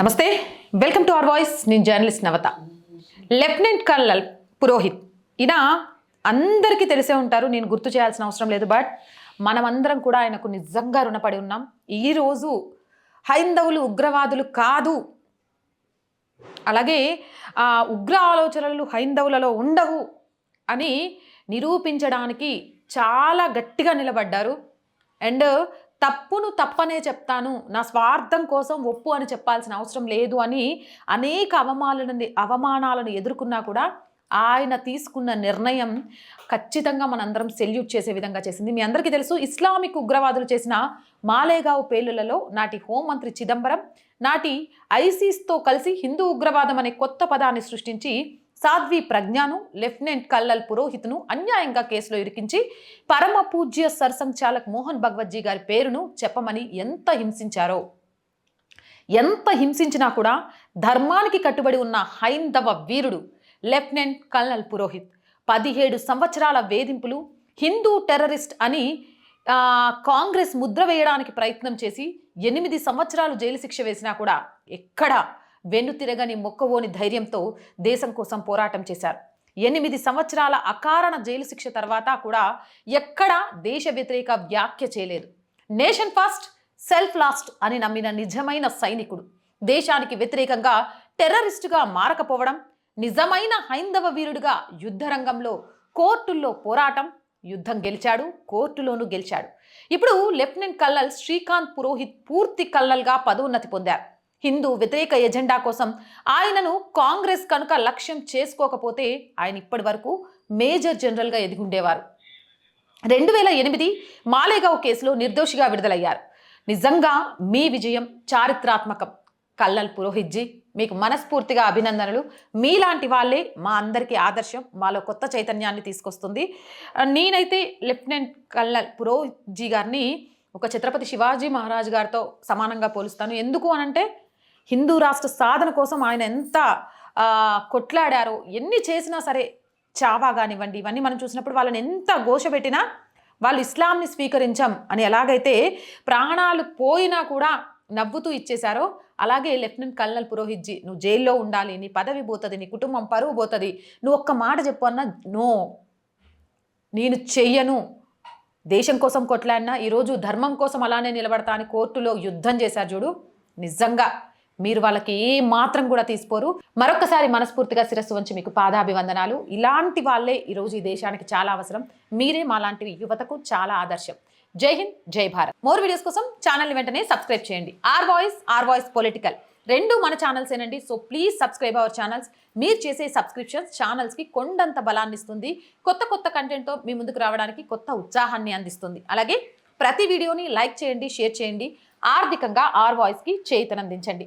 నమస్తే. Welcome to our voice నేను journalist Navata. Lieutenant colonel Purohit ఈయన అందరికీ తెలిసే ఉంటారు. నేను గుర్తు చేయాల్సిన అవసరం లేదు బట్ మనమందరం కూడా ఆయనకు నిజంగా రుణపడి ఉన్నాం. ఈరోజు హైందవులు ఉగ్రవాదులు కాదు. అలాగే ఆ ఉగ్ర ఆలోచనలు హైందవులలో ఉండవు అని నిరూపించడానికి చాలా గట్టిగా నిలబడ్డారు. అండ్ తప్పును తప్పనే చెప్తాను నా స్వార్థం కోసం ఒప్పు అని చెప్పాల్సిన అవసరం లేదు అని అనేక అవమానాలను అవమానాలను ఎదుర్కొన్నా కూడా ఆయన తీసుకున్న నిర్ణయం ఖచ్చితంగా మనందరం సెల్యూట్ చేసే విధంగా చేసింది. మీ అందరికీ తెలుసు ఇస్లామిక్ ఉగ్రవాదులు చేసిన మాలేగావ్ పేలులలో నాటి హోంమంత్రి చిదంబరం నాటి ఐసీస్తో కలిసి హిందూ ఉగ్రవాదం అనే కొత్త పదాన్ని సృష్టించి సాధ్వి ప్రజ్ఞాను లెఫ్టినెంట్ కల్లల్ పురోహిత్ను అన్యాయంగా కేసులో ఇరికించి పరమ పూజ్య సర్సంచాలక్ మోహన్ భగవత్జీ గారి పేరును చెప్పమని ఎంత హింసించారో. ఎంత హింసించినా కూడా ధర్మానికి కట్టుబడి ఉన్న హైందవ వీరుడు లెఫ్టినెంట్ కల్నల్ పురోహిత్. పదిహేడు సంవత్సరాల వేధింపులు హిందూ టెర్రరిస్ట్ అని కాంగ్రెస్ ముద్ర వేయడానికి ప్రయత్నం చేసి ఎనిమిది సంవత్సరాలు జైలు శిక్ష వేసినా కూడా ఎక్కడా వెన్ను తిరగని మొక్కవోని ధైర్యంతో దేశం కోసం పోరాటం చేశారు. ఎనిమిది సంవత్సరాల అకారణ జైలు శిక్ష తర్వాత కూడా ఎక్కడా దేశ వ్యతిరేక వ్యాఖ్య చేయలేదు. నేషన్ ఫస్ట్ సెల్ఫ్ లాస్ట్ అని నమ్మిన నిజమైన సైనికుడు. దేశానికి వ్యతిరేకంగా టెర్రరిస్టుగా మారకపోవడం నిజమైన హైందవ వీరుడిగా యుద్ధరంగంలో కోర్టుల్లో పోరాటం యుద్ధం గెలిచాడు కోర్టులోనూ గెలిచాడు. ఇప్పుడు లెఫ్టినెంట్ కల్నల్ శ్రీకాంత్ పురోహిత్ పూర్తి కల్నల్గా పదోన్నతి పొందారు. హిందూ వ్యతిరేక ఎజెండా కోసం ఆయనను కాంగ్రెస్ కనుక లక్ష్యం చేసుకోకపోతే ఆయన ఇప్పటి వరకు మేజర్ జనరల్గా ఎదిగుండేవారు. రెండు వేల ఎనిమిది మాలేగావ్ కేసులో నిర్దోషిగా విడుదలయ్యారు. నిజంగా మీ విజయం చారిత్రాత్మకం. కల్లల్ పురోహిత్జీ మీకు మనస్ఫూర్తిగా అభినందనలు. మీలాంటి వాళ్ళే మా అందరికీ ఆదర్శం మాలో కొత్త చైతన్యాన్ని తీసుకొస్తుంది. నేనైతే లెఫ్టినెంట్ కల్లల్ పురోహిత్జీ గారిని ఒక ఛత్రపతి శివాజీ మహారాజ్ గారితో సమానంగా పోలుస్తాను. ఎందుకు అనంటే హిందూ రాష్ట్ర సాధన కోసం ఆయన ఎంత కొట్లాడారో ఎన్ని చేసినా సరే చావా కానివ్వండి ఇవన్నీ మనం చూసినప్పుడు వాళ్ళని ఎంత ఘోషపెట్టినా వాళ్ళు ఇస్లాంని స్వీకరించాం అని ఎలాగైతే ప్రాణాలు పోయినా కూడా నవ్వుతూ ఇచ్చేశారో అలాగే లెఫ్టినెంట్ కల్నల్ పురోహిత్జీ నువ్వు జైల్లో ఉండాలి నీ పదవి పోతుంది నీ కుటుంబం పరువు పోతుంది నువ్వు ఒక్క మాట చెప్పు అన్నా నో నేను చెయ్యను. దేశం కోసం కొట్లాడినా ఈరోజు ధర్మం కోసం అలానే నిలబడతా అని కోర్టులో యుద్ధం చేశారు చూడు నిజంగా. మీరు వాళ్ళకి ఏ మాత్రం కూడా తీసుకోరు. మరొకసారి మనస్ఫూర్తిగా శిరస్సు వంచి మీకు పాదాభివందనాలు. ఇలాంటి వాళ్ళే ఈరోజు ఈ దేశానికి చాలా అవసరం. మీరే మాలాంటి యువతకు చాలా ఆదర్శం. జై హింద్ జై భారత్. మోర్ వీడియోస్ కోసం ఛానల్ వెంటనే సబ్స్క్రైబ్ చేయండి. R voice R voice political. రెండు మన ఛానల్స్ ఏనండి. So please subscribe our channels. మీరు చేసే సబ్స్క్రిప్షన్స్ ఛానల్స్కి కొండంత బలాన్ని ఇస్తుంది. కొత్త కొత్త కంటెంట్తో మీ ముందుకు రావడానికి కొత్త ఉత్సాహాన్ని అందిస్తుంది. అలాగే ప్రతి వీడియోని లైక్ చేయండి షేర్ చేయండి. ఆర్థికంగా ఆర్ వాయిస్కి చేతనందించండి